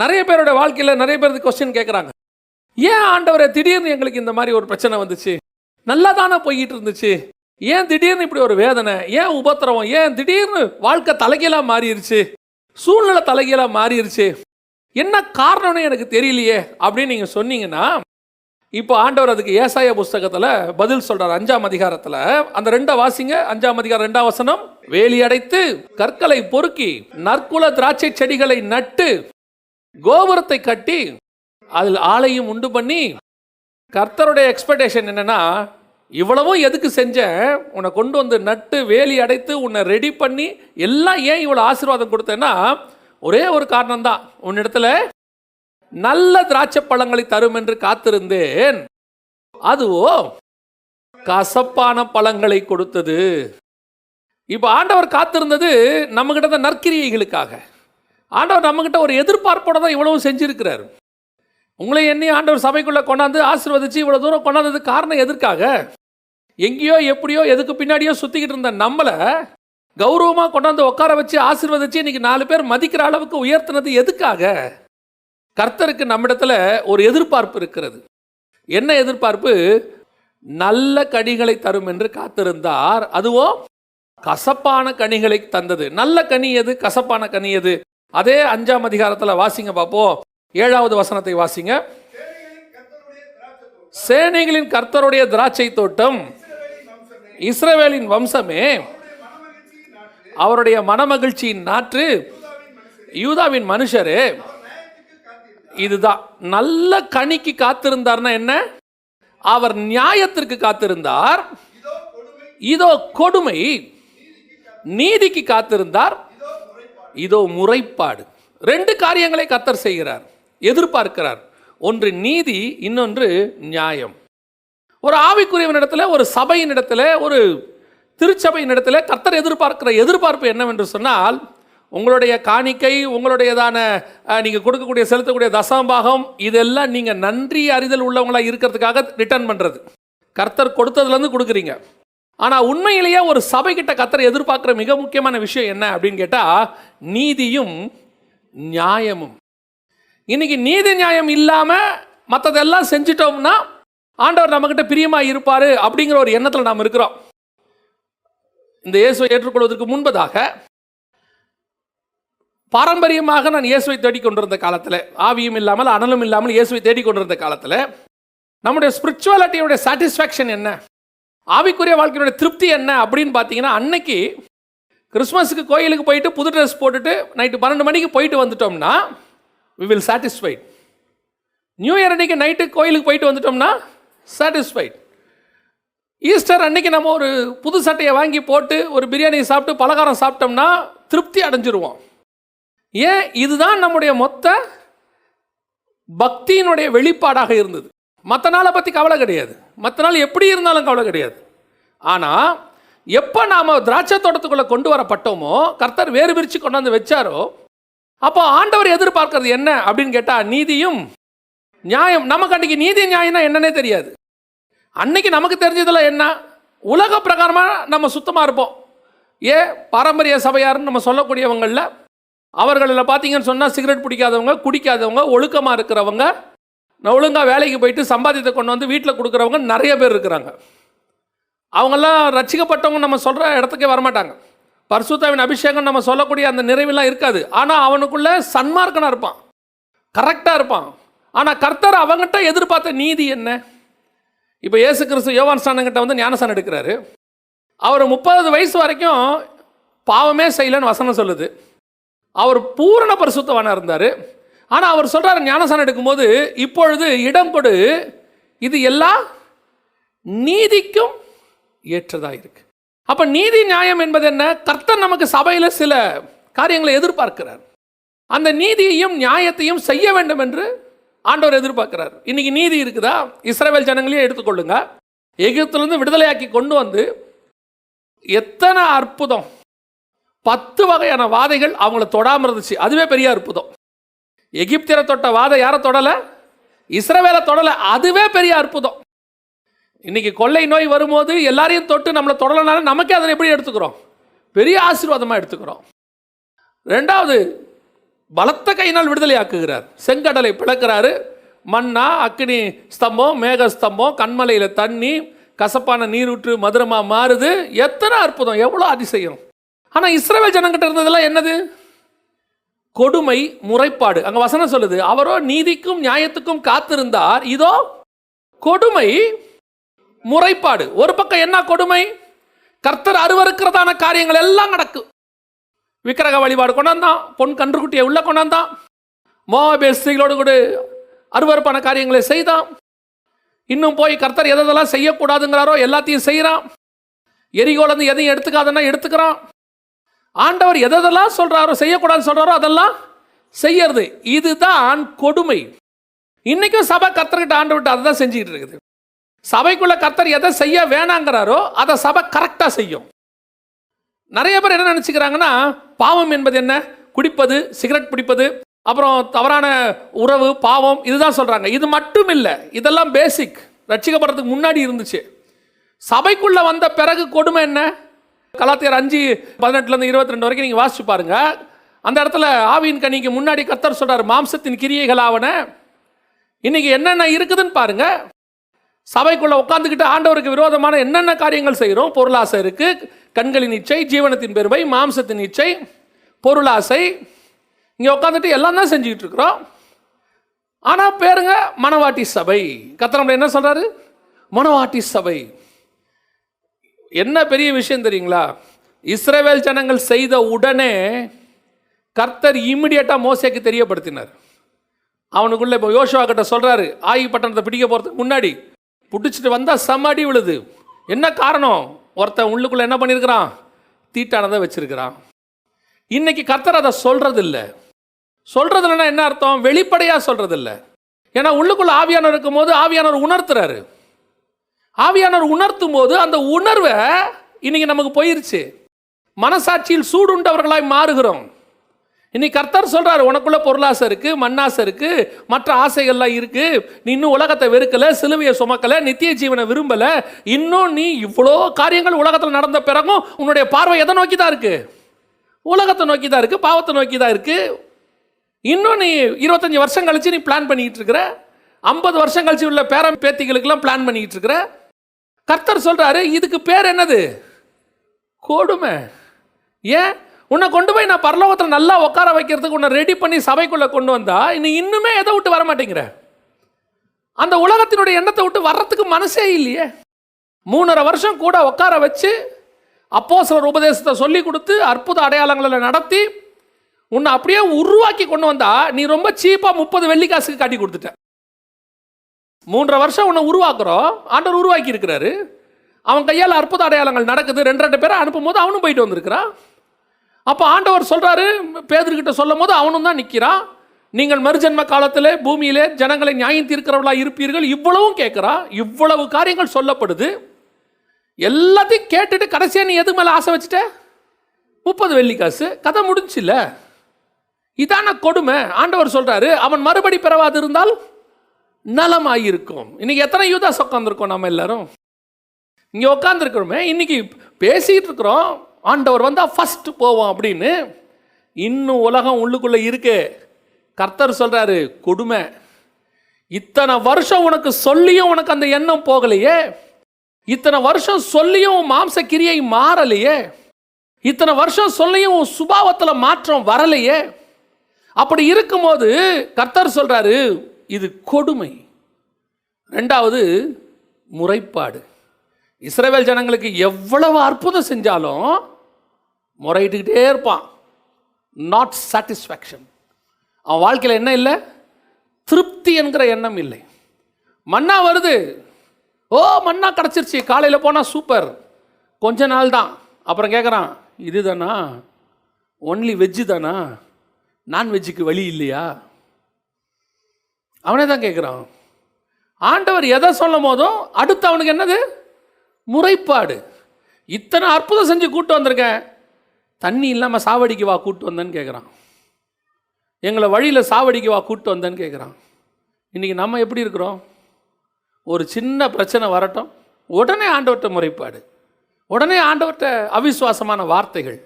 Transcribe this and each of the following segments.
நிறைய பேரோட வாழ்க்கையில் நிறைய பேர் கொஸ்டின் கேட்குறாங்க ஏன் ஆண்டவரை திடீர்னு எங்களுக்கு இந்த மாதிரி ஒரு பிரச்சனை வந்துச்சு? நல்லா தானே போய்கிட்டு இருந்துச்சு? ஏன் திடீர்னு இப்படி ஒரு வேதனை? ஏன் உபத்திரவம்? ஏன் திடீர்னு வாழ்க்கை தலைகீழாக மாறிடுச்சு சூழ்நிலை தலைகீழாக மாறிடுச்சு என்ன காரணம்னு எனக்கு தெரியலையே அப்படின்னு நீங்கள் சொன்னீங்கன்னா இப்போ ஆண்டவர் அதுக்கு ஏசாய புஸ்தகத்தில் பதில் சொல்கிறார் அஞ்சாம் அதிகாரத்தில். அந்த ரெண்டை வாசிங்க. அஞ்சாம் அதிகாரம் ரெண்டாம் வசனம். வேலி அடைத்து கற்களை பொறுக்கி நற்குல திராட்சை செடிகளை நட்டு கோபுரத்தை கட்டி அதில் ஆலையும் உண்டு பண்ணி கர்த்தருடைய எக்ஸ்பெக்டேஷன் என்னென்னா இவ்வளவும் எதுக்கு செஞ்சேன் உன்னை கொண்டு வந்து நட்டு வேலி அடைத்து உன்னை ரெடி பண்ணி எல்லாம் ஏன் இவ்வளோ ஆசீர்வாதம் கொடுத்தேன்னா ஒரே ஒரு காரணம் தான் உன்னிடத்துல நல்ல திராட்சை பழங்களை தரும் என்று காத்திருந்தேன். அதுவோ கசப்பான பழங்களை கொடுத்தது. இப்போ ஆண்டவர் காத்திருந்தது நம்மகிட்ட தான் நற்கிரியைகளுக்காக. ஆண்டவர் நம்மக்கிட்ட ஒரு எதிர்பார்ப்போட தான் இவ்வளவு செஞ்சுருக்கிறார். உங்களை எண்ணி ஆண்டவர் சபைக்குள்ளே கொண்டாந்து ஆசீர்வதிச்சு இவ்வளோ தூரம் கொண்டாந்தது காரணம் எதற்காக? எங்கேயோ எப்படியோ எதுக்கு பின்னாடியோ சுற்றிக்கிட்டு இருந்த நம்மளை கௌரவமாக கொண்டாந்து உட்கார வச்சு ஆசீர்வதிச்சு இன்னைக்கு நாலு பேர் மதிக்கிற அளவுக்கு உயர்த்தினது எதுக்காக? கர்த்தருக்கு நம்மிடத்தில் ஒரு எதிர்பார்ப்பு இருக்கிறது. என்ன எதிர்பார்ப்பு? நல்ல கனிகளை தரும் என்று காத்திருந்தார். அதுவோ கசப்பான கனிகளை தந்தது. நல்ல கனி எது? கசப்பான கனி எது? அதே அஞ்சாம் அதிகாரத்தில் வாசிங்க பார்ப்போம். ஏழாவது வசனத்தை வாசிங்க. சேனைகளின் கர்த்தருடைய திராட்சை தோட்டம். இஸ்ரவேலின் வம்சமே அவருடைய மனமகிழ்ச்சியின் நாற்று. யூதாவின் மனுஷரே. இதுதான். நல்ல கனிக்கு காத்திருந்தார்னா என்ன? அவர் நியாயத்திற்கு காத்திருந்தார். இதோ கொடுமை. நீதிக்கு காத்திருந்தார். இதோ முறைப்பாடு. ரெண்டு காரியங்களை கத்தர் செய்கிறார் எதிர்பார்க்கிறார். ஒன்று நீதி இன்னொன்று நியாயம். ஒரு ஆவிக்குரியவனிடத்தில் ஒரு சபையினிடத்துல ஒரு திருச்சபையினிடத்துல கர்த்தர் எதிர்பார்க்கிற எதிர்பார்ப்பு என்னவென்று சொன்னால் உங்களுடைய காணிக்கை உங்களுடையதான நீங்கள் கொடுக்கக்கூடிய செலுத்தக்கூடிய தசாம்பாகம் இதெல்லாம் நீங்கள் நன்றி அறிதல் உள்ளவங்களாக இருக்கிறதுக்காக ரிட்டர்ன் பண்ணுறது கர்த்தர் கொடுத்ததுலேருந்து கொடுக்குறீங்க. ஆனால் உண்மையிலேயே ஒரு சபைக்கிட்ட கத்தரை எதிர்பார்க்குற மிக முக்கியமான விஷயம் என்ன அப்படின்னு கேட்டால் நீதியும் நியாயமும். இன்றைக்கி நீதி நியாயம் இல்லாமல் மற்றதெல்லாம் செஞ்சிட்டோம்னா ஆண்டவர் நம்மக்கிட்ட பிரியமாக இருப்பார் அப்படிங்கிற ஒரு எண்ணத்தில் நாம் இருக்கிறோம். இந்த இயேசுவை ஏற்றுக்கொள்வதற்கு முன்பதாக பாரம்பரியமாக நான் இயேசுவை தேடிக்கொண்டிருந்த காலத்தில் ஆவியும் இல்லாமல் அனலும் இல்லாமல் இயேசுவை தேடிக்கொண்டிருந்த காலத்தில் நம்முடைய ஸ்பிரிச்சுவாலிட்டியோட சாட்டிஸ்ஃபேக்ஷன் என்ன? ஆவிக்குரிய வாழ்க்கையினுடைய திருப்தி என்ன அப்படின்னு பார்த்தீங்கன்னா அன்னைக்கு கிறிஸ்மஸுக்கு கோயிலுக்கு போயிட்டு புது ட்ரெஸ் போட்டுட்டு நைட்டு பன்னெண்டு மணிக்கு போயிட்டு வந்துட்டோம்னா we will satisfied new year அன்னைக்கு நைட்டு கோயிலுக்கு போயிட்டு வந்துட்டோம்னா சாட்டிஸ்ஃபைட் ஈஸ்டர் அன்னைக்கு நம்ம ஒரு புது சட்டையை வாங்கி போட்டு ஒரு பிரியாணி சாப்பிட்டு பலகாரம் சாப்பிட்டோம்னா திருப்தி அடைஞ்சிருவோம். ஏன்? இதுதான் நம்முடைய மொத்த பக்தியினுடைய வெளிப்பாடாக இருந்தது. மற்ற நாளை பற்றி கவலை கிடையாது. மற்ற நாள் எப்படி இருந்தாலும் கவலை கிடையாது. ஆனால் எப்போ நாம் திராட்சை தோட்டத்துக்குள்ளே கொண்டு வரப்பட்டோமோ கர்த்தர் வேறு பிரித்து கொண்டாந்து வச்சாரோ அப்போ ஆண்டவர் எதிர்பார்க்கறது என்ன அப்படின்னு கேட்டால் நீதியும் நியாயம். நமக்கு அன்றைக்கி நீதி நியாயம்னா என்னன்னே தெரியாது. அன்னைக்கு நமக்கு தெரிஞ்சதில் என்ன? உலக பிரகாரமாக நம்ம சுத்தமாக இருப்போம். ஏன் பாரம்பரிய சபையாருன்னு நம்ம சொல்லக்கூடியவங்களில் அவர்களில் பார்த்தீங்கன்னு சொன்னால் சிகரெட் பிடிக்காதவங்க குடிக்காதவங்க ஒழுக்கமாக இருக்கிறவங்க நான் ஒழுங்காக வேலைக்கு போயிட்டு சம்பாதித்தை கொண்டு வந்து வீட்டில் கொடுக்குறவங்க நிறைய பேர் இருக்கிறாங்க. அவங்கெல்லாம் ரட்சிக்கப்பட்டவங்க நம்ம சொல்கிற இடத்துக்கே வரமாட்டாங்க. பர்சுத்தாவின் அபிஷேகம் நம்ம சொல்லக்கூடிய அந்த நிறைவெல்லாம் இருக்காது. ஆனால் அவனுக்குள்ளே சன்மார்க்கனாக இருப்பான். கரெக்டாக இருப்பான். ஆனால் கர்த்தர் அவங்ககிட்ட எதிர்பார்த்த நீதி என்ன? இப்போ இயேசு கிறிஸ்து யோவான் ஸ்நானங்கிட்ட வந்து ஞானஸ்தானம் எடுக்கிறாரு. அவர் முப்பது வயசு வரைக்கும் பாவமே செய்யலைன்னு வசனம் சொல்லுது. அவர் பூரண பரிசுத்தவானாக இருந்தார். ஆனால் அவர் சொல்கிறார் ஞானசானம் எடுக்கும்போது இப்பொழுது இடம் கொடு இது எல்லா நீதிக்கும் ஏற்றதாக இருக்கு. அப்போ நீதி நியாயம் என்பது என்ன? கர்த்தர் நமக்கு சபையில் சில காரியங்களை எதிர்பார்க்கிறார். அந்த நீதியையும் நியாயத்தையும் செய்ய வேண்டும் என்று ஆண்டவர் எதிர்பார்க்கிறார். இன்னைக்கு நீதி இருக்குதா? இஸ்ரவேல் ஜனங்களையும் எடுத்துக்கொள்ளுங்க. எகிப்திலிருந்து விடுதலையாக்கி கொண்டு வந்து எத்தனை அற்புதம். பத்து வகையான வாதைகள் அவங்கள தொடாமல் இருந்துச்சு. அதுவே பெரிய அற்புதம். எகிப்தியரை தொட்ட வாதை யாரை தொடலை? இஸ்ரவேலை தொடலை. அதுவே பெரிய அற்புதம். இன்னைக்கு கொள்ளை நோய் வரும்போது எல்லாரையும் தொட்டு நம்மளை தொடலைனாலும் நமக்கே அதை எப்படி எடுத்துக்கிறோம்? பெரிய ஆசீர்வாதமாக எடுத்துக்கிறோம். ரெண்டாவது பலத்த கையினால் விடுதலை ஆக்குகிறார் செங்கடலை பிளக்கிறாரு. மண்ணா அக்னி ஸ்தம்பம் மேக ஸ்தம்பம் கண்மலையில் தண்ணி கசப்பான நீரூற்று மதுரமாக மாறுது. எத்தனை அற்புதம் எவ்வளோ அதிசயம். ஆனால் இஸ்ரேல் ஜனங்கிட்ட இருந்ததெல்லாம் என்னது? கொடுமை முறைப்பாடு. அங்க வசனம் சொல்லுது அவரோ நீதிக்கும் நியாயத்துக்கும் காத்திருந்தார். இதோ கொடுமை முறைப்பாடு. ஒரு பக்கம் என்ன கொடுமை? கர்த்தர் அருவருக்கிறதான காரியங்கள் எல்லாம் நடக்கும் விக்கிரக வழிபாடு கொண்டாந்தான் பொன் கன்றுக்குட்டியை உள்ள கொண்டாந்தான். மோபே ஸ்திரீகளோடு கூட அருவருப்பான காரியங்களை செய்தான். இன்னும் போய் கர்த்தர் எதெல்லாம் செய்யக்கூடாதுங்கிறாரோ எல்லாத்தையும் செய்கிறான் எரிகோலேருந்து எதையும் எடுத்துக்காதன்னா எடுத்துக்கிறான். ஆண்டவர் எதெல்லாம் சொல்கிறாரோ செய்யக்கூடாதுன்னு சொல்கிறாரோ அதெல்லாம் செய்யறது. இதுதான் கொடுமை. இன்னைக்கும் சபை கத்தர்கிட்ட ஆண்டு விட்டு அதை தான் செஞ்சுக்கிட்டு இருக்குது. சபைக்குள்ள கத்தர் எதை செய்ய வேணாங்கிறாரோ அதை சபை கரெக்டாக செய்யும். நிறைய பேர் என்ன நினச்சிக்கிறாங்கன்னா பாவம் என்பது என்ன? குடிப்பது சிகரெட் பிடிப்பது அப்புறம் தவறான உறவு பாவம் இதுதான் சொல்கிறாங்க இது மட்டும் இல்லை இதெல்லாம் பேசிக் ரட்சிக்கப்படுறதுக்கு முன்னாடி இருந்துச்சு. சபைக்குள்ளே வந்த பிறகு கொடுமை என்ன? கலாத்தியர் அஞ்சு பதினெட்டுலேருந்து இருபத்தி ரெண்டு வரைக்கும் நீங்கள் வாசிச்சு பாருங்க. அந்த இடத்துல ஆவியின் கனிக்கு முன்னாடி கத்தர் சொல்றார் மாம்சத்தின் கிரியைகள் ஆவன. இன்னைக்கு என்னென்ன இருக்குதுன்னு பாருங்க. சபைக்குள்ள உட்காந்துக்கிட்டு ஆண்டவருக்கு விரோதமான என்னென்ன காரியங்கள் செய்கிறோம் பொருளாசை இருக்கு. கண்களின் இச்சை ஜீவனத்தின் பெருமை மாம்சத்தின் இச்சை பொருளாசை. இங்கே உட்காந்துட்டு எல்லாம் தான் செஞ்சுக்கிட்டு இருக்கிறோம். ஆனால் பேருங்க மணவாட்டி சபை. கத்திரம் என்ன சொல்றாரு? மணவாட்டி சபை. என்ன பெரிய விஷயம் தெரியுங்களா? இஸ்ரேவேல் ஜனங்கள் செய்த உடனே கர்த்தர் இமிடியட்டாக மோசேக்கு தெரியப்படுத்தினார். அவனுக்குள்ளே இப்போ யோசுவா கிட்ட சொல்கிறாரு ஆயி பட்டணத்தை பிடிக்க போகிறதுக்கு முன்னாடி பிடிச்சிட்டு வந்தால் செம்ம அடி விழுது. என்ன காரணம்? ஒருத்தன் உள்ளுக்குள்ளே என்ன பண்ணியிருக்கிறான் தீட்டானதை வச்சிருக்கிறான். இன்றைக்கி கர்த்தர் அதை சொல்கிறதில்ல சொல்கிறதுலன்னா சொல்கிறது இல்லைன்னா என்ன அர்த்தம்? வெளிப்படையாக சொல்கிறதில்ல ஏன்னா உள்ளுக்குள்ளே ஆவியானவர் இருக்கும்போது ஆவியானவர் உணர்த்துறாரு. ஆவியானவர் உணர்த்தும் போது அந்த உணர்வை இன்னைக்கு நமக்கு போயிருச்சு. மனசாட்சியில் சூடுண்டவர்களாய் மாறுகிறோம். இன்னைக்கு கர்த்தர் சொல்றாரு உனக்குள்ள பொருளாசை இருக்கு மண்ணாசை இருக்கு மற்ற ஆசைகள்லாம் இருக்கு. நீ இன்னும் உலகத்தை வெறுக்கல சிலுவையை சுமக்கல நித்திய ஜீவனை விரும்பல. இன்னும் நீ இவ்வளோ காரியங்கள் உலகத்தில் நடந்த பிறகும் உன்னுடைய பார்வை எதை நோக்கி தான் இருக்கு? உலகத்தை நோக்கி தான் இருக்கு பாவத்தை நோக்கி தான் இருக்கு. இன்னும் நீ இருபத்தஞ்சி வருஷம் கழிச்சு நீ பிளான் பண்ணிக்கிட்டு இருக்கிற. ஐம்பது வருஷம் கழிச்சு உள்ள பேரம் பேத்திகளுக்கெல்லாம் பிளான் பண்ணிக்கிட்டு இருக்கிற. கர்த்தர் சொல்கிறாரு இதுக்கு பேர் என்னது? கொடுமை. ஏன்? உன்னை கொண்டு போய் நான் பரலோகத்தில் நல்லா உட்கார வைக்கிறதுக்கு உன்னை ரெடி பண்ணி சபைக்குள்ளே கொண்டு வந்தா இன்னும் இன்னுமே எதை விட்டு வர மாட்டேங்கிற அந்த உலகத்தினுடைய எண்ணத்தை விட்டு வர்றதுக்கு மனசே இல்லையே. மூணரை வருஷம் கூட உட்கார வச்சு அப்போ சிலர் உபதேசத்தை சொல்லி கொடுத்து அற்புத அடையாளங்களை நடத்தி உன்னை அப்படியே உருவாக்கி கொண்டு வந்தா நீ ரொம்ப சீப்பாக முப்பது வெள்ளிக்காசுக்கு காட்டி கொடுத்துட்ட. மூன்றரை வருஷம் உன்னை உருவாக்குறோம். ஆண்டவர் உருவாக்கி இருக்கிறாரு அவன் கையால் அற்புத அடையாளங்கள் நடக்குது. ரெண்டு ரெண்டு பேரை அனுப்பும் போது அவனும் போயிட்டு வந்திருக்கிறான். அப்போ ஆண்டவர் சொல்கிறாரு பேதர்கிட்ட சொல்லும் போது அவனும் தான் நிற்கிறான் நீங்கள் மறுஜன்ம காலத்தில் பூமியிலே ஜனங்களை நியாயம் தீர்க்கிறவர்களாக இருப்பீர்கள். இவ்வளவும் கேட்குறான் இவ்வளவு காரியங்கள் சொல்லப்படுது. எல்லாத்தையும் கேட்டுட்டு கடைசியாக நீ எது மேலே ஆசை வச்சுட்ட? முப்பது வெள்ளிக்காசு கதை முடிஞ்சில்ல இதான கொடுமை. ஆண்டவர் சொல்கிறாரு அவன் மறுபடி பிறவாது இருந்தால் நலமாயிருக்கும். இன்னைக்கு எத்தனை யூதாஸ் உட்காந்துருக்கோம் நம்ம எல்லாரும்? இங்கே உட்காந்துருக்கிறோமே இன்னைக்கு பேசிகிட்டு இருக்கிறோம். ஆண்டவர் வந்தால் ஃபஸ்ட்டு போவோம் அப்படின்னு. இன்னும் உலகம் உள்ளுக்குள்ளே இருக்கு. கர்த்தர் சொல்கிறாரு கொடுமை. இத்தனை வருஷம் உனக்கு சொல்லியும் உனக்கு அந்த எண்ணம் போகலையே. இத்தனை வருஷம் சொல்லியும் மாம்ச கிரியை மாறலையே. இத்தனை வருஷம் சொல்லியும் உன் சுபாவத்தில் மாற்றம் வரலையே. அப்படி இருக்கும்போது கர்த்தர் சொல்கிறாரு இது கொடுமை. ரெண்டாவது முறைப்பாடு. இஸ்ரேவேல் ஜனங்களுக்கு எவ்வளவு அற்புதம் செஞ்சாலும் முறையிட்டுக்கிட்டே இருப்பான். நாட் சாட்டிஸ்ஃபேக்ஷன் அவன் வாழ்க்கையில் என்ன இல்லை? திருப்தி என்கிற எண்ணம் இல்லை. மண்ணா வருது. ஓ மண்ணா கிடச்சிருச்சு. காலையில் போனால் சூப்பர். கொஞ்ச நாள் தான். அப்புறம் கேட்குறான் இதுதானா? ஒன்லி வெஜ்ஜு தானா? நான்வெஜ்ஜுக்கு வழி இல்லையா? அவனே தான் கேட்குறான் ஆண்டவர் எதை சொல்லும் போதும் அடுத்து அவனுக்கு என்னது? முறைப்பாடு. இத்தனை அற்புதம் செஞ்சு கூட்டு வந்திருக்கேன். தண்ணி இல்லாமல் சாவடிக்கு வா கூட்டு வந்தேன்னு கேட்குறான் எங்களை வழியில் சாவடிக்கு வா கூட்டு வந்தேன்னு கேட்குறான் இன்றைக்கி நம்ம எப்படி இருக்கிறோம்? ஒரு சின்ன பிரச்சனை வரட்டும். உடனே ஆண்டவர்கிட்ட முறைப்பாடு. உடனே ஆண்டவர்கிட்ட அவிசுவாசமான வார்த்தைகள்.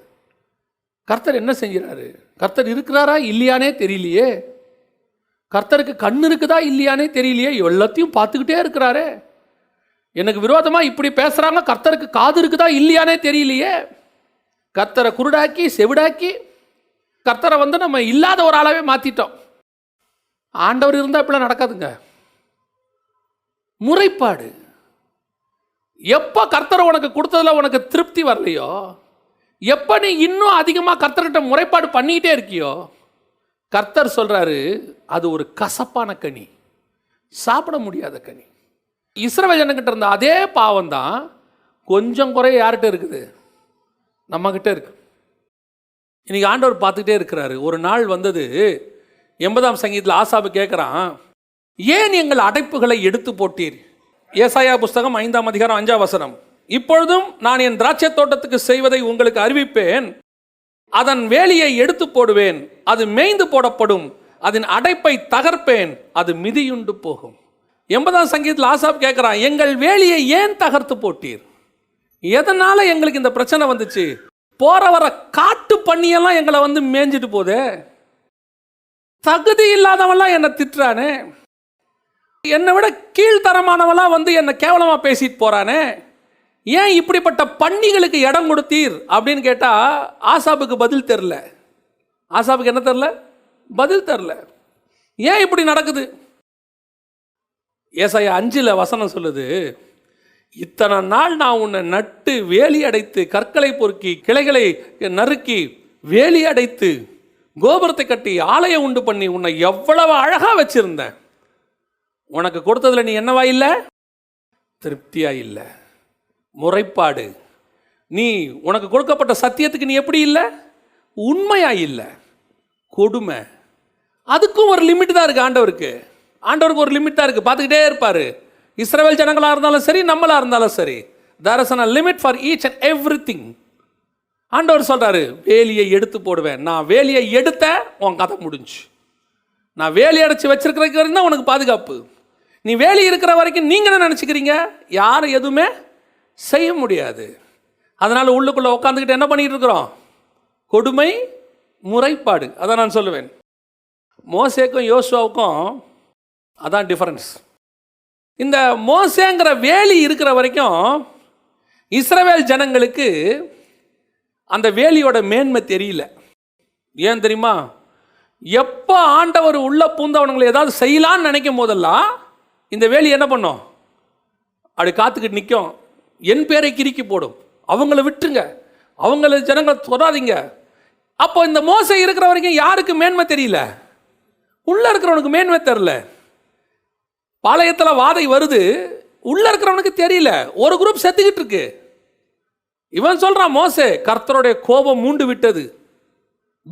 கர்த்தர் என்ன செஞ்கிறாரு கர்த்தர் இருக்கிறாரா? இல்லையானே தெரியலையே. கர்த்தருக்கு கண் இருக்குதா இல்லையானே தெரியலையே. எல்லாத்தையும் பார்த்துக்கிட்டே இருக்கிறாரே. எனக்கு விரோதமாக இப்படி பேசுகிறாங்க கர்த்தருக்கு காது இருக்குதா இல்லையானே தெரியலையே. கர்த்தரை குருடாக்கி செவிடாக்கி கர்த்தரை வந்து நம்ம இல்லாத ஒரு ஆளாகவே மாற்றிட்டோம் ஆண்டவர் இருந்தால் இப்படிலாம் நடக்காதுங்க. முறைப்பாடு. எப்போ கர்த்தரை உனக்கு கொடுத்ததுல உனக்கு திருப்தி வரலையோ எப்போ நீ இன்னும் அதிகமாக கர்த்தர்கிட்ட முறைப்பாடு பண்ணிக்கிட்டே இருக்கியோ கர்த்தர் சொல்கிறாரு அது ஒரு கசப்பான கனி. சாப்பிட முடியாத கனி. இஸ்ரவேல் ஜனங்கிட்ட இருந்த அதே பாவம் தான் கொஞ்சம் குறை யார்கிட்ட இருக்குது? நம்மக்கிட்ட இருக்கு. இன்றைக்கி ஆண்டவர் பார்த்துக்கிட்டே இருக்கிறாரு. ஒரு நாள் வந்தது எண்பதாம் சங்கீதத்தில் ஆசாபு கேட்குறான் ஏன் எங்கள் அடைப்புகளை எடுத்து போட்டீர்? ஏசாயா புஸ்தகம் ஐந்தாம் அதிகாரம் அஞ்சாம் வசனம் இப்பொழுதும் நான் என் திராட்சை தோட்டத்துக்கு செய்வதை உங்களுக்கு அறிவிப்பேன். அதன் வேலியை எடுத்து போடுவேன் அது மேய்ந்து போடப்படும் அதன் அடைப்பை தகர்ப்பேன் அது மிதியுண்டு போகும். எண்பதாம் சங்கீதத்தில் ஆசாப் கேட்குறான் எங்கள் வேலியை ஏன் தகர்த்து போட்டீர்? எதனால் எங்களுக்கு இந்த பிரச்சனை வந்துச்சு? போற வர காட்டு பண்ணியெல்லாம் எங்களை வந்து மேய்ஞ்சிட்டு போதே. தகுதி இல்லாதவெல்லாம் என்னை திட்டுறானே. என்னை விட கீழ்த்தரமானவெல்லாம் வந்து என்னை கேவலமாக பேசிட்டு போகிறானே ஏன் இப்படிப்பட்ட பன்னிகளுக்கு இடம் கொடுத்தீர்? அப்படின்னு கேட்டால் ஆசாபுக்கு பதில் தெரில ஆசாபுக்கு என்ன தெரில பதில் தெரில ஏன் இப்படி நடக்குது? ஏசாயா அஞ்சில் வசனம் சொல்லுது இத்தனை நாள் நான் உன்னை நட்டு வேலி அடைத்து கற்களை பொறுக்கி கிளைகளை நறுக்கி வேலி அடைத்து கோபுரத்தை கட்டி ஆலயம் உண்டு பண்ணி உன்னை எவ்வளவு அழகாக வச்சிருந்தேன். உனக்கு கொடுத்ததுல நீ என்னவா இல்லை? திருப்தியாக இல்லை. முறைப்பாடு. நீ உனக்கு கொடுக்கப்பட்ட சத்தியத்துக்கு நீ எப்படி இல்லை? உண்மையாக இல்லை. கொடுமை. அதுக்கும் ஒரு லிமிட் தான் இருக்குது ஆண்டவருக்கு. ஆண்டவருக்கு ஒரு லிமிட் தான் இருக்குது பார்த்துக்கிட்டே இருப்பார். இஸ்ரேல் ஜனங்களாக இருந்தாலும் சரி நம்மளாக இருந்தாலும் சரி. There is an limit for each and everything ஆண்டவர் சொல்கிறாரு வேலியை எடுத்து போடுவேன். நான் வேலியை எடுத்த உன் கதை முடிஞ்சு. நான் வேலி அடைச்சி வச்சிருக்கிறதுக்கு வரைக்கும் தான் உனக்கு பாதுகாப்பு. நீ வேலி இருக்கிற வரைக்கும் நீங்கள் என்ன நினச்சிக்கிறீங்க? யாரும் எதுவுமே செய்ய முடியாது. அதனால் உள்ளுக்குள்ளே உட்காந்துக்கிட்டு என்ன பண்ணிகிட்டு இருக்கிறோம்? கொடுமை முறைப்பாடு. அதான் நான் சொல்லுவேன். மோசேக்கும் யோசுவாவுக்கும் அதான் டிஃபரன்ஸ் இந்த மோசேங்கிற வேலி இருக்கிற வரைக்கும் இஸ்ரவேல் ஜனங்களுக்கு அந்த வேலியோட மேன்மை தெரியல. ஏன் தெரியுமா? எப்போ ஆண்டவர் உள்ள பூந்தவனுங்களை ஏதாவது செய்யலான்னு நினைக்கும் போதெல்லாம் இந்த வேலி என்ன பண்ணும்? அப்படி காத்துக்கிட்டு நிற்கும். என் பேரை கிறுக்கி போடும். அவங்கள விட்டுருங்க. அவங்கள ஜனங்களை தொடாதீங்க. அப்போ இந்த மோசை இருக்கிற வரைக்கும் யாருக்கு மேன்மை தெரியல? உள்ள இருக்கிறவனுக்கு மேன்மை தெரில பாளையத்தில் வாதை வருது. உள்ள இருக்கிறவனுக்கு தெரியல. ஒரு குரூப் செத்துக்கிட்டு இருக்கு. இவன் சொல்றான் மோசே கர்த்தருடைய கோபம் மூண்டு விட்டது.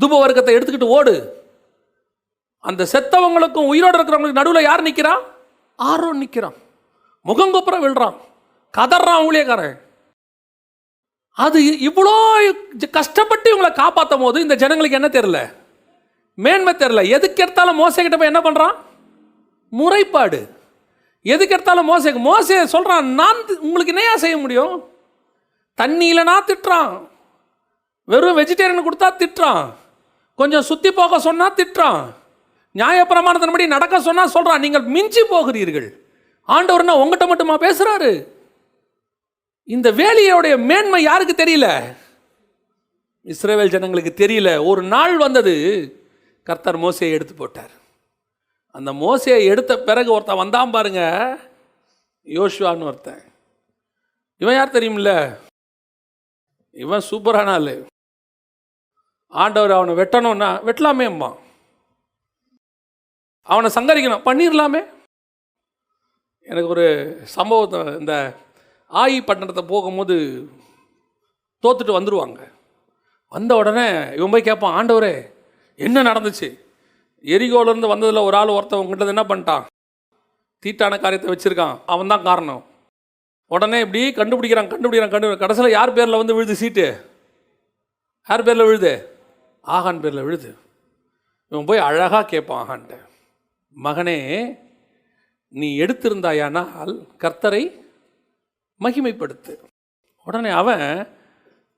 துப வர்க்கத்தை எடுத்துக்கிட்டு ஓடு. அந்த செத்தவங்களுக்கும் உயிரோடு இருக்கிறவங்களுக்கு நடுவில் யார் நிற்கிறான் ஆர்வம் நிற்கிறான் முகங்குப்புற விழுறான். கதறான் ஊழியக்காரன். அது இவ்வளோ கஷ்டப்பட்டு இவங்களை காப்பாற்றும் போது இந்த ஜனங்களுக்கு என்ன தெரில மேன்மை தெரில எதுக்கு எடுத்தாலும் மோசைக்கிட்ட போய் என்ன பண்ணுறான் முறைப்பாடு. எதுக்கு எடுத்தாலும் மோசை மோசை சொல்கிறான் நான் உங்களுக்கு என்னையா செய்ய முடியும்? தண்ணி இல்லைனா திட்டுறான். வெறும் வெஜிடேரியன் கொடுத்தா திட்டுறான். கொஞ்சம் சுற்றி போக சொன்னால் திட்டுறான். நியாயப்பிரமாணத்தின்படி நடக்க சொன்னால் சொல்கிறான் நீங்கள் மிஞ்சி போகிறீர்கள். ஆண்டவர்னா உங்கள்கிட்ட மட்டுமா பேசுகிறாரு இந்த வேலையோடைய மேன்மை யாருக்கு தெரியல? இஸ்ரேவேல் ஜனங்களுக்கு தெரியல. ஒரு நாள் வந்தது கர்த்தர் மோசையை எடுத்து போட்டார். அந்த மோசையை எடுத்த பிறகு ஒருத்தன் வந்தான் பாருங்க. யோசுவான்னு ஒருத்தன். இவன் யார் தெரியுமில்ல? இவன் சூப்பரான ஆள். ஆண்டவர் அவனை வெட்டணும்னா வெட்டலாமே அம்மா அவனை சங்கரிக்கணும். பண்ணிடலாமே எனக்கு ஒரு சம்பவத்தை இந்த ஆயி பட்டணத்தை போகும்போது தோத்துட்டு வந்துடுவாங்க வந்த உடனே இவன் போய் கேட்பான் ஆண்டவரே என்ன நடந்துச்சு? எரிகோலேருந்து வந்ததில் ஒரு ஆள் ஒருத்தன் உங்ககிட்ட என்ன பண்ணிட்டான்? தீட்டான காரியத்தை வச்சுருக்கான். அவன் தான் காரணம். உடனே இப்படி கண்டுபிடிக்கிறான் கண்டுபிடிக்கிறான் கண்டு கடைசியில் யார் பேரில் வந்து விழுது சீட்டு? யார் பேரில் விழுது? ஆகான் பேரில் விழுது. இவன் போய் அழகாக கேட்பான் ஆகான்ட்ட மகனே நீ எடுத்திருந்தாயானால் கர்த்தரை மகிமைப்படுத்து. உடனே அவன்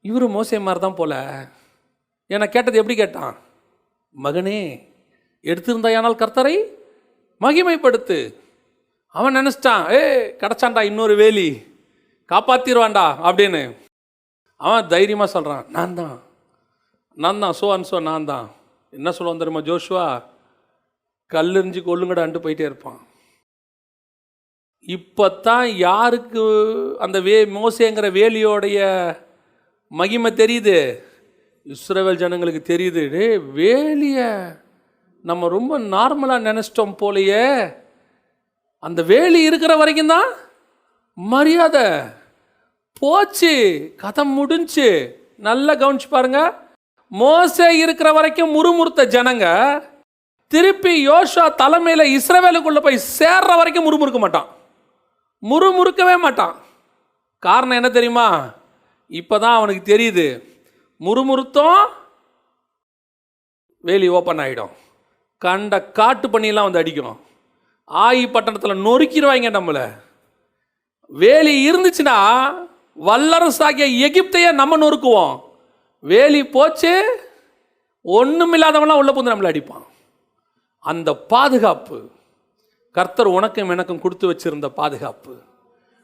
இவரு மோசே மாதிரி தான் போல. என்னை கேட்டது எப்படி கேட்டான்? மகனே எடுத்திருந்தாயானால் கர்த்தரை மகிமைப்படுத்து. அவன் நினச்சிட்டான் ஏ கிடச்சான்டா இன்னொரு வேலி. காப்பாற்றிடுவான்டா அப்படின்னு. அவன் தைரியமாக சொல்கிறான் நான் தான். நான் தான். சோ அன் சோ நான் தான். என்ன சொல்லுவான் தெரியுமா ஜோஷுவா? கல்லெறிஞ்சு கொல்லுங்கடான்ட்டு போயிட்டே இருப்பான். இப்போ தான் யாருக்கு அந்த வே மோசேங்கிற வேலியோடைய மகிமை தெரியுது? இஸ்ரேவேல் ஜனங்களுக்கு தெரியுது. டே வேலிய நம்ம ரொம்ப நார்மலாக நினச்சிட்டோம் போலையே. அந்த வேலி இருக்கிற வரைக்கும் தான் மரியாதை. போச்சு கதை முடிஞ்சு. நல்லா கவனிச்சு பாருங்க. மோசே இருக்கிற வரைக்கும் முறுமுறுத்த ஜனங்க திருப்பி யோஷா தலைமையில் இஸ்ரவேலுக்குள்ள போய் சேர்ற வரைக்கும் முறுமுறுக்க மாட்டான். முறுமுறுக்கவே மாட்டான். காரணம் என்ன தெரியுமா? இப்போ தான் அவனுக்கு தெரியுது. முறுமுறுத்தம் வேலி ஓப்பன் ஆகிடும் கண்ட காட்டு பண்ணிலாம் வந்து அடிக்கும் ஆயி பட்டணத்தில் நொறுக்கிடுவாங்க நம்மளை. வேலி இருந்துச்சுன்னா வல்லரசாகிய எகிப்தையே நம்ம நொறுக்குவோம். வேலி போச்சு ஒன்றுமில்லாதவன்லாம் உள்ளே புந்து நம்மளை அடிப்பான். அந்த பாதுகாப்பு. கர்த்தர் உனக்கும் எனக்கும் கொடுத்து வச்சிருந்த பாதுகாப்பு.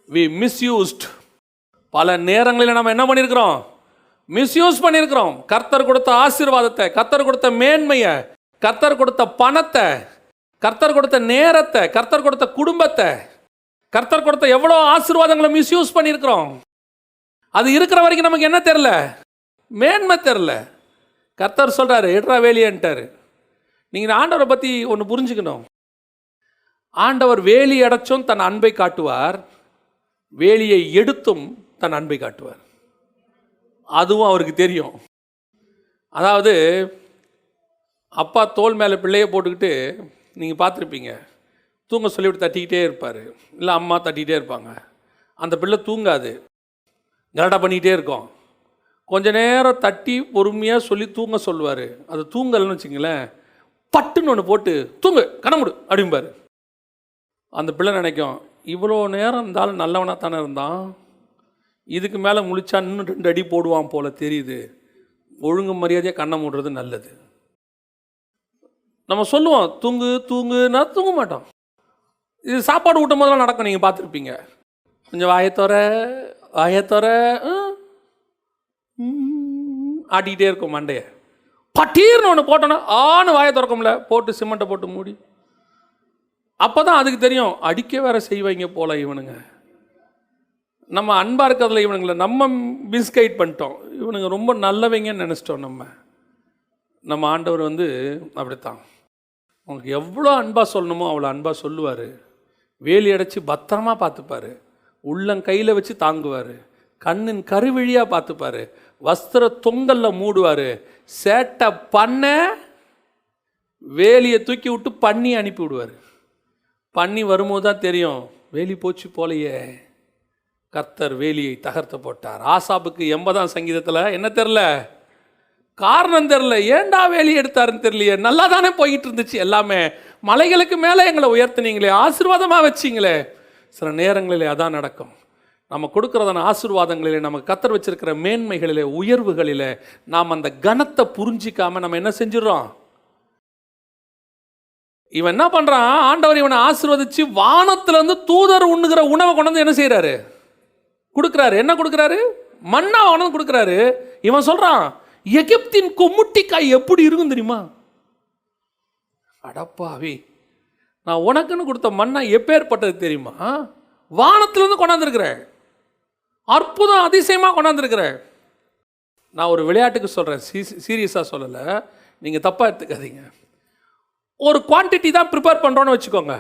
வி மிஸ்யூஸ்ட் பல நேரங்களில் நம்ம என்ன பண்ணியிருக்கிறோம் மிஸ்யூஸ் பண்ணியிருக்கிறோம் கர்த்தர் கொடுத்த ஆசீர்வாதத்தை கர்த்தர் கொடுத்த மேன்மையை கர்த்தர் கொடுத்த பணத்தை கர்த்தர் கொடுத்த நேரத்தை கர்த்தர் கொடுத்த குடும்பத்தை கர்த்தர் கொடுத்த எவ்வளோ ஆசீர்வாதங்களை மிஸ்யூஸ் பண்ணியிருக்கிறோம் அது இருக்கிற வரைக்கும் நமக்கு என்ன தெரில மேன்மை தெரில கர்த்தர் சொல்கிறாரு எட்ரா வேலியன்ட்டார் நீங்கள் ஆண்டவரை பற்றி ஒன்று புரிஞ்சுக்கணும். ஆண்டவர் வேலி அடைச்சும் தன் அன்பை காட்டுவார் வேலியை எடுத்தும் தன் அன்பை காட்டுவார். அதுவும் அவருக்கு தெரியும். அதாவது அப்பா தோல் மேலே பிள்ளைய போட்டுக்கிட்டு நீங்கள் பார்த்துருப்பீங்க தூங்க சொல்லிவிட்டு தட்டிக்கிட்டே இருப்பார். இல்லை அம்மா தட்டிக்கிட்டே இருப்பாங்க. அந்த பிள்ளை தூங்காது. கரடா பண்ணிக்கிட்டே இருக்கும். கொஞ்ச நேரம் தட்டி பொறுமையாக சொல்லி தூங்க சொல்லுவார். அது தூங்கலைன்னு வச்சுங்களேன் பட்டுன்னு ஒன்று போட்டு தூங்கு கணமுடு அப்படிம்பாரு. அந்த பிள்ளை நினைக்கும் இவ்வளோ நேரம் இருந்தாலும் நல்லவனாக தானே இருந்தான்? இதுக்கு மேலே முழிச்சா இன்னும் ரெண்டு அடி போடுவான் போல் தெரியுது. ஒழுங்கு மரியாதையாக கண்ணை மூடுறது நல்லது. நம்ம சொல்லுவோம் தூங்கு தூங்குனா தூங்க மாட்டோம். இது சாப்பாடு ஊட்டும் போதெல்லாம் நடக்கும் நீங்கள் பார்த்துருப்பீங்க. கொஞ்சம் வாயத்தோர வாயத்தோர ஆட்டிக்கிட்டே இருக்கும் மண்டையை. பட்டீர்னு ஒன்று போட்டோன்னா ஆன்னு வாயை திறக்கும்ல போட்டு சிமெண்ட்டை போட்டு மூடி. அப்போ தான் அதுக்கு தெரியும் அடிக்க வேற செய்வாங்க போல இவனுங்க. நம்ம அன்பாக இருக்கிறதுல இவனுங்களை நம்ம மிஸ்கைட் பண்ணிட்டோம். இவனுங்க ரொம்ப நல்லவங்கன்னு நினச்சிட்டோம் நம்ம. நம்ம ஆண்டவர் வந்து அப்படித்தான். உங்களுக்கு எவ்வளோ அன்பாக சொல்லணுமோ அவ்வளோ அன்பாக சொல்லுவார். வேலி அடைச்சி பத்திரமா பார்த்துப்பாரு. உள்ளங்கையில் வச்சு தாங்குவார். கண்ணின் கருவிழியாக பார்த்துப்பார். வஸ்திர தொங்கலில் மூடுவார். சேட்டை பண்ண வேலியை தூக்கி விட்டு பண்ணி அனுப்பி விடுவார். பண்ணி வரும்போது தான் தெரியும் வேலி போச்சு போலையே. கர்த்தர் வேலியை தகர்த்து போட்டார். ஆசாப்புக்கு எண்பதாம் சங்கீதத்தில் என்ன தெரில காரணம் தெரில ஏன்டா வேலி எடுத்தாருன்னு தெரியலையே. நல்லா தானே போயிட்டு இருந்துச்சு எல்லாமே. மலைகளுக்கு மேலே எங்களை உயர்த்துனீங்களே ஆசீர்வாதமாக வச்சிங்களே. சில நேரங்களிலே அதான் நடக்கும். நம்ம கொடுக்குறதான ஆசீர்வாதங்களிலே நம்ம கத்தர் வச்சிருக்கிற மேன்மைகளிலே உயர்வுகளிலே நாம் அந்த கனத்தை புரிஞ்சிக்காமல் நம்ம என்ன செஞ்சிடறோம்? இவன் என்ன பண்ணுறான் ஆண்டவர் இவனை ஆசீர்வதிச்சு வானத்திலேருந்து தூதர் உண்ணுகிற உணவை கொண்டு வந்து என்ன செய்கிறாரு கொடுக்குறாரு. என்ன கொடுக்குறாரு? மண்ணா கொண்டு கொடுக்குறாரு. இவன் சொல்கிறான் எகிப்தின் கொம்முட்டிக்காய் எப்படி இருக்கும் தெரியுமா? அடப்பாவி. நான் உனக்குன்னு கொடுத்த மண்ணா எப்பேற்பட்டது தெரியுமா? வானத்திலேருந்து கொண்டாந்துருக்கிறேன் அற்புதம் அதிசயமாக கொண்டாந்துருக்கிறேன் நான் ஒரு விளையாட்டுக்கு சொல்கிறேன் சீ சீரியஸாக சொல்லலை. நீங்கள் தப்பாக எடுத்துக்காதீங்க. ஒரு குவான்டிட்டி தான் ப்ரிப்பேர் பண்ணுறோன்னு வச்சுக்கோங்க.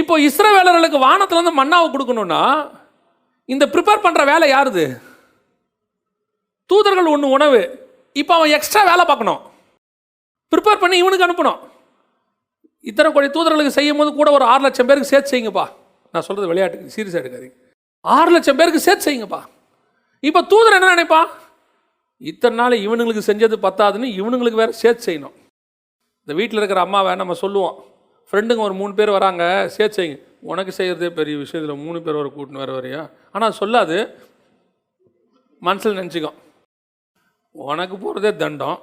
இப்போ இஸ்ரவேலர்களுக்கு வானத்துலேருந்து மண்ணாவை கொடுக்கணும்னா இந்த ப்ரிப்பேர் பண்ணுற வேலை யாருது? தூதர்கள் ஒன்று உணவு. இப்போ அவன் எக்ஸ்ட்ரா வேலை பார்க்கணும். ப்ரிப்பேர் பண்ணி இவனுக்கு அனுப்பணும். இத்தனை கோடி தூதர்களுக்கு செய்யும் போது கூட ஒரு ஆறு லட்சம் பேருக்கு சேர்த்து செய்யுங்கப்பா. நான் சொல்கிறது விளையாட்டுக்கு சீரியஸாக எடுக்காதீங்க. ஆறு லட்சம் பேருக்கு சேர்த்து செய்யுங்கப்பா. இப்போ தூதர் என்ன நினைப்பான்? இத்தனை நாள் இவனுங்களுக்கு செஞ்சது பத்தாதுன்னு இவனுங்களுக்கு வேறு சேர்த்து செய்யணும். இந்த வீட்டில் இருக்கிற அம்மாவை நம்ம சொல்லுவோம். ஃப்ரெண்டுங்க ஒரு மூணு பேர் வராங்க சேர்த்து உனக்கு செய்கிறதே பெரிய விஷயம் இதில் மூணு பேர் ஒரு கூட்டின்னு வர வரையா? ஆனால் சொல்லாது. மனசில் நினச்சிக்கும் உனக்கு போகிறதே தண்டம்.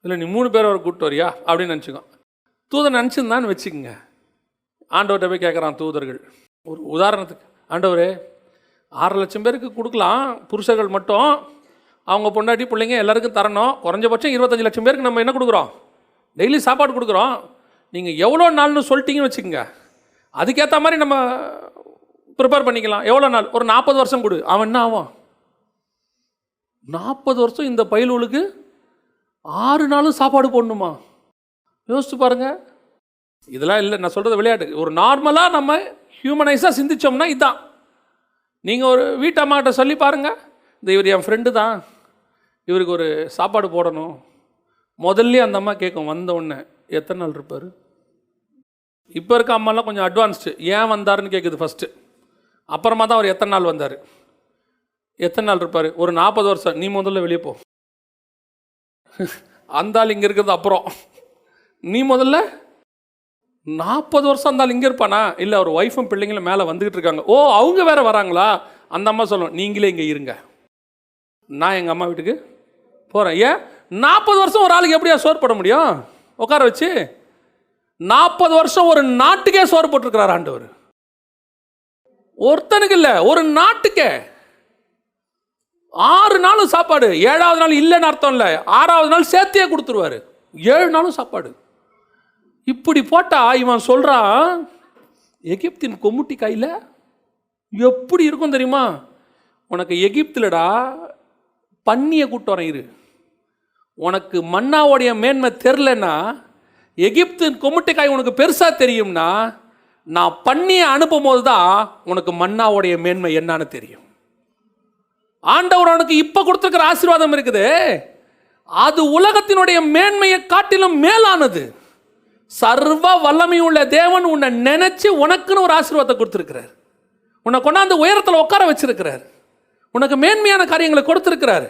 இல்லை நீ மூணு பேர் ஒரு கூட்டு வரியா? அப்படின்னு நினச்சிக்கோ. தூதர் நினச்சிருந்தான்னு வச்சுக்கோங்க. ஆண்டவர்கிட்ட போய் கேட்குறான் தூதர்கள். ஒரு உதாரணத்துக்கு ஆண்டவரே ஆறு லட்சம் பேருக்கு கொடுக்கலாம். புருஷர்கள் மட்டும். அவங்க பொண்டாட்டி பிள்ளைங்க எல்லாருக்கும் தரணும். குறைஞ்சபட்சம் இருபத்தஞ்சு லட்சம் பேருக்கு நம்ம என்ன கொடுக்குறோம்? டெய்லி சாப்பாடு கொடுக்குறோம். நீங்கள் எவ்வளோ நாள்னு சொல்லிட்டீங்கன்னு வச்சுக்கோங்க. அதுக்கேற்ற மாதிரி நம்ம ப்ரிப்பேர் பண்ணிக்கலாம். எவ்வளோ நாள்? ஒரு நாற்பது வருஷம் கொடு. அவன் என்ன ஆவான்? நாற்பது வருஷம் இந்த பயிலுகளுக்கு ஆறு நாளும் சாப்பாடு போடணுமா? யோசிச்சு பாருங்கள் இதெல்லாம் இல்லை. நான் சொல்கிறது விளையாட்டு. ஒரு நார்மலாக நம்ம ஹியூமனைஸாக சிந்திச்சோம்னா இதுதான் நீங்கள் ஒரு வீட்டு அம்மாக்கிட்ட சொல்லி பாருங்கள் இந்த இவர் என் ஃப்ரெண்டு தான். இவருக்கு ஒரு சாப்பாடு போடணும். முதல்ல அந்த அம்மா கேட்கும் வந்த உடனே எத்தனை நாள் இருப்பார்? இப்போ இருக்க அம்மாலாம் கொஞ்சம் அட்வான்ஸ்டு ஏன் வந்தாருன்னு கேட்குது ஃபஸ்ட்டு அப்புறமா தான் அவர் எத்தனை நாள் வந்தார்? எத்தனை நாள் இருப்பார்? ஒரு நாற்பது வருஷம். நீ முதல்ல வெளியே போ. அந்த ஆள் இங்கே இருக்கிறது அப்புறம். நீ முதல்ல? நாற்பது வருஷம் அந்த ஆள் இங்கே இருப்பானா? இல்லை அவர் ஒய்ஃபும் பிள்ளைங்களும் மேலே வந்துக்கிட்டு இருக்காங்க. ஓ அவங்க வேற வராங்களா? அந்த அம்மா சொல்லும் நீங்களே இங்கே இருங்க. நான் எங்கள் அம்மா வீட்டுக்கு போகிறேன் ஏன்? நாற்பது வருஷம் ஒரு ஆளுக்கு எப்படியா சோறு போட முடியும்? உட்கார வச்சு. நாற்பது வருஷம் ஒரு நாட்டுக்கே சோறு போட்டிருக்கிறார் ஆண்டவர். ஒருத்தனுக்கு இல்லை ஒரு நாட்டுக்கே. ஆறு நாளும் சாப்பாடு ஏழாவது நாள் இல்லைன்னு அர்த்தம் இல்லை ஆறாவது நாள் சேர்த்தியே கொடுத்துருவாரு. ஏழு நாளும் சாப்பாடு. இப்படி போட்டா இவன் சொல்கிறான் எகிப்தின் கொமுட்டி கையில் எப்படி இருக்கும் தெரியுமா? உனக்கு எகிப்திலடா பன்னியை கூட்டு வரேன் இரு. உனக்கு மன்னாவுடைய மேன்மை தெரிலன்னா எகிப்தின் கொமுட்டைக்காய் உனக்கு பெருசாக தெரியும்னா நான் பண்ணியை அனுப்பும் போது தான் உனக்கு மன்னாவுடைய மேன்மை என்னன்னு தெரியும். ஆண்டவர் அவனுக்கு இப்போ கொடுத்துருக்கிற ஆசீர்வாதம் இருக்குது. அது உலகத்தினுடைய மேன்மையை காட்டிலும் மேலானது. சர்வ வல்லமையுள்ள தேவன் உன்னை நினைச்சு உனக்குன்னு ஒரு ஆசீர்வாதத்தை கொடுத்துருக்கிறார். உன்னை கொண்டாந்து உயரத்தில் உட்கார வச்சிருக்கிறார். உனக்கு மேன்மையான காரியங்களை கொடுத்துருக்கிறாரு.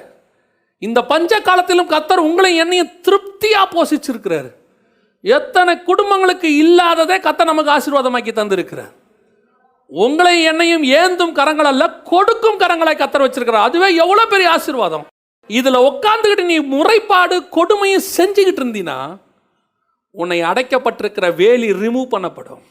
இந்த பஞ்ச காலத்திலும் கத்தர் உங்களை என்னையும் திருப்தியாக போஷிச்சிருக்கிறார். எத்தனை குடும்பங்களுக்கு இல்லாததே கத்தர் நமக்கு ஆசீர்வாதமாக்கி தந்திருக்கிறார். உங்களை என்னையும் ஏந்தும் கரங்கள் அல்ல கொடுக்கும் கரங்களை கத்தர் வச்சிருக்கிறார். அதுவே எவ்வளோ பெரிய ஆசீர்வாதம். இதில் உட்காந்துக்கிட்டு நீ முறைப்பாடு கொடுமையும் செஞ்சுக்கிட்டு இருந்தீன்னா உன்னை அடைக்கப்பட்டிருக்கிற வேலி ரிமூவ் பண்ணப்படும்.